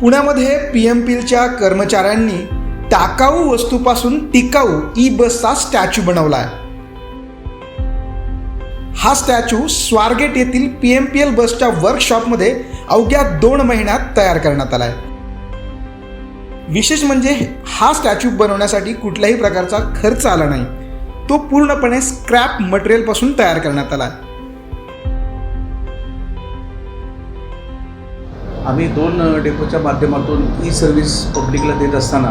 पुण्यामध्ये P M पीलच्या कर्मचाऱ्यांनी टाकाऊ वस्तूपासून टिकाऊ ई बसचा स्टॅच्यू बनवला आहे हा स्टॅच्यू स्वारगेट येथील पी एम पी एल बसच्या वर्कशॉपमध्ये अवघ्या दोन महिन्यात तयार करण्यात आला आहे विशेष म्हणजे हा स्टॅच्यू बनवण्यासाठी कुठल्याही प्रकारचा खर्च आला नाही. तो पूर्णपणे स्क्रॅप मटेरियलपासून तयार करण्यात आला आहे आम्ही दोन डेपोच्या माध्यमातून ई सर्व्हिस पब्लिकला देत असताना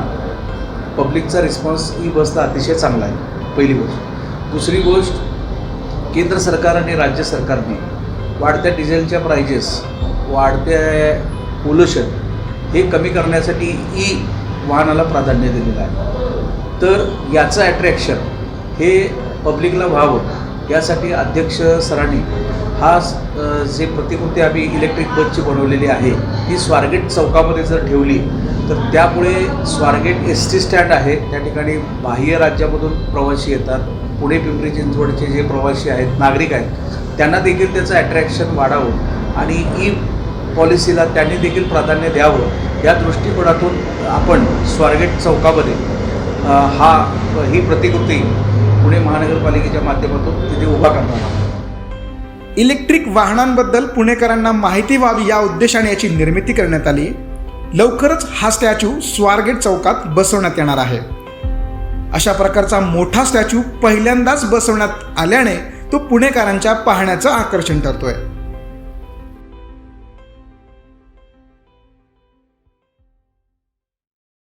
पब्लिकचा रिस्पॉन्स ई बसला अतिशय चांगला आहे पहिली गोष्ट. दुसरी गोष्ट केंद्र सरकार आणि राज्य सरकारने वाढत्या डिझेलच्या प्रायजेस वाढत्या पोल्युशन हे कमी करण्यासाठी ई वाहनाला प्राधान्य दिलेलं आहे. तर याचं ॲट्रॅक्शन हे पब्लिकला व्हावं यासाठी अध्यक्ष सरांनी हा जे प्रतिकृती आम्ही इलेक्ट्रिक बसची बनवलेली आहे ती स्वारगेट चौकामध्ये जर ठेवली तर त्यामुळे स्वारगेट एस टी स्टँड आहे. त्या ठिकाणी बाह्य राज्यामधून प्रवासी येतात. पुणे पिंपरी चिंचवडचे जे प्रवासी आहेत नागरिक आहेत त्यांना देखील त्याचं अट्रॅक्शन वाढावं आणि ई पॉलिसीला त्यांनी देखील प्राधान्य द्यावं. या दृष्टिकोनातून आपण स्वारगेट चौकामध्ये हा ही प्रतिकृती पुणे महानगरपालिकेच्या माध्यमातून तिथे उभा करणार आहोत. इलेक्ट्रिक वाहनांबद्दल पुणेकरांना माहिती व्हावी या उद्देशाने याची निर्मिती करण्यात आली. लवकरच हा स्टॅच्यू स्वारगेट चौकात बसवण्यात येणार आहे. अशा प्रकारचा मोठा स्टॅच्यू पहिल्यांदाच बसवण्यात आल्याने तो पुणेकरांच्या पाहण्याचं आकर्षण ठरतोय.